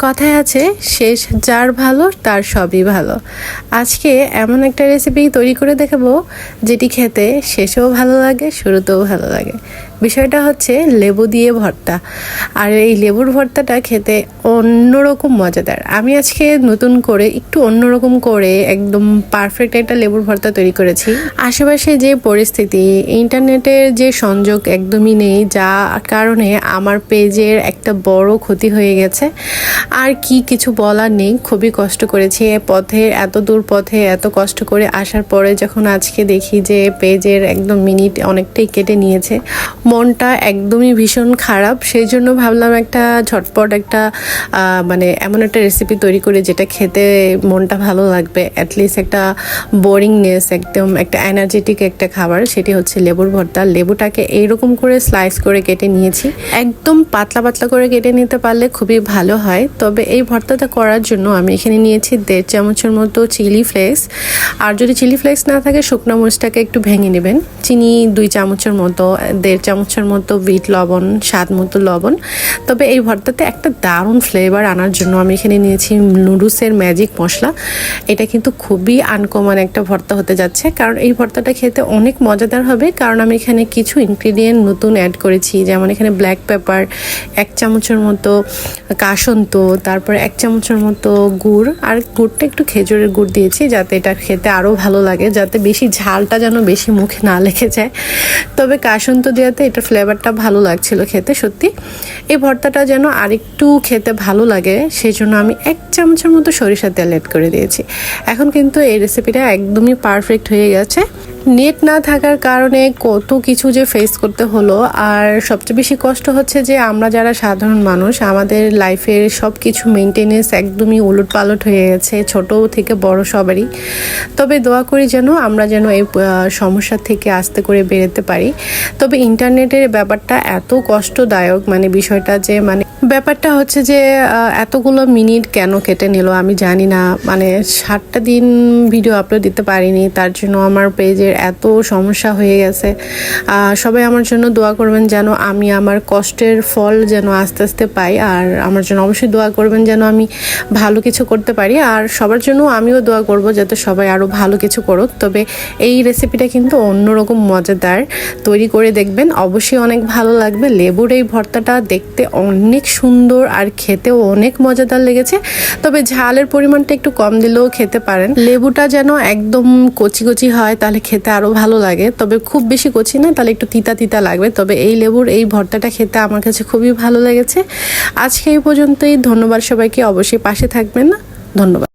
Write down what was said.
কথায় আছে, শেষ যার ভালো, তার সবই ভালো। আজকে এমন একটা রেসিপি তৈরি করে দেখাবো, যেটি খেতে শেষেও ভালো লাগে, শুরুতেও ভালো লাগে। বিষয়টা হচ্ছে লেবু দিয়ে ভর্তা। আর এই লেবুর ভর্তাটা খেতে অন্যরকম মজাদার। আমি আজকে নতুন করে, একটু অন্যরকম করে, একদম পারফেক্ট একটা লেবুর ভর্তা তৈরি করেছি। আশেপাশে যে পরিস্থিতি, ইন্টারনেটের যে সংযোগ একদমই নেই, যা কারণে আমার পেজের একটা বড় ক্ষতি হয়ে গেছে। আর কি কিছু বলার নেই, খুবই কষ্ট করেছি। পথে, এত দূর পথে, এত কষ্ট করে আসার পরে যখন আজকে দেখি যে পেজের একদম মিনিট অনেকটাই কেটে নিয়েছে মনটা একদমই ভীষণ খারাপ। সেই জন্য ভাবলাম একটা ঝটপট একটা মানে এমন একটা রেসিপি তৈরি করে যেটা খেতে মনটা ভালো লাগবে। অ্যাটলিস্ট একটা বোরিংনেস একদম একটা এনার্জেটিক একটা খাবার, সেটি হচ্ছে লেবুর ভর্তা। লেবুটাকে এইরকম করে স্লাইস করে কেটে নিয়েছি। একদম পাতলা পাতলা করে কেটে নিতে পারলে খুবই ভালো হয়। তবে এই ভর্তাটা করার জন্য আমি এখানে নিয়েছি দেড় চামচের মতো চিলি ফ্লেক্স আর যদি চিলি ফ্লেক্স না থাকে, শুকনো মরিচটাকে একটু ভেঙে নেবেন। চিনি দুই চামচের মতো, দেড় চামচের মতো বিট লবণ, স্বাদ মতো লবণ। তবে এই ভর্তাতে একটা দারুণ ফ্লেভার আনার জন্য আমি এখানে নিয়েছি নুডলসের ম্যাজিক মশলা। এটা কিন্তু খুবই আনকমন একটা ভর্তা হতে যাচ্ছে। কারণ এই ভর্তাটা খেতে অনেক মজাদার হবে। কারণ আমি এখানে কিছু ইনগ্রিডিয়েন্ট নতুন অ্যাড করেছি। যেমন এখানে ব্ল্যাক পেপার এক চামচের মতো কাসন্ত, তারপর এক চামচের মতো গুড়, আর গুড়টা একটু খেজুরের গুড় দিয়েছি যাতে এটা খেতে আরও ভালো লাগে, যাতে বেশি ঝালটা যেন বেশি মুখে না লেগে যায়। তবে কাসন্ত দেওয়াতে এটা ফ্লেভারটা ভালো লাগছিল খেতে, সত্যি। এই ভর্তাটা যেন আরেকটু খেতে ভালো লাগে সেই জন্য আমি এক চামচের মতো সরিষার তেল অ্যাড করে দিয়েছি। এখন কিন্তু এই রেসিপিটা একদমই পারফেক্ট হয়ে গেছে। নেট না থাকার কারণে কত কিছু যে ফেস করতে হলো, আর সবচেয়ে বেশি কষ্ট হচ্ছে যে আমরা যারা সাধারণ মানুষ, আমাদের লাইফের সব কিছু মেনটেনেন্স একদমই উলট পালট হয়ে গেছে, ছোট থেকে বড় সবারই। তবে দোয়া করি যেন আমরা যেন এই সমস্যা থেকে আস্তে করে বেরোতে পারি। তবে ইন্টারনেটের ব্যাপারটা এত কষ্টদায়ক মানে বিষয়টা যে মানে ব্যাপারটা হচ্ছে যে এতগুলো মিনিট কেন কেটে নিল আমি জানি না। মানে ষাটটা দিন ভিডিও আপলোড দিতে পারিনি, তার জন্য আমার পেজের এত সমস্যা হয়ে গেছে। সবাই আমার জন্য দোয়া করবেন যেন আমি আমার কষ্টের ফল যেন আস্তে আস্তে পাই, আর আমার জন্য অবশ্যই দোয়া করবেন যেন আমি ভালো কিছু করতে পারি, আর সবার জন্য আমিও দোয়া করব যাতে সবাই আরও ভালো কিছু করুক। তবে এই রেসিপিটা কিন্তু অন্যরকম মজাদার, তৈরি করে দেখবেন। অবশ্যই অনেক ভালো লাগবে। লেবুর এই ভর্তাটা দেখতে অনেক সুন্দর আর খেতেও অনেক মজাদার লেগেছে। তবে ঝালের পরিমাণটা একটু কম দিলেও খেতে পারেন। লেবুটা যেন একদম কচি কচি হয়, তাহলে খেতে আরও ভালো লাগে। তবে খুব বেশি কচি না, তাহলে একটু তিতা তিতা লাগবে। তবে এই লেবুর এই ভর্তাটা খেতে আমার কাছে খুবই ভালো লেগেছে। আজকে এই পর্যন্তই, ধন্যবাদ সবাইকে। অবশ্যই পাশে থাকবেন ধন্যবাদ।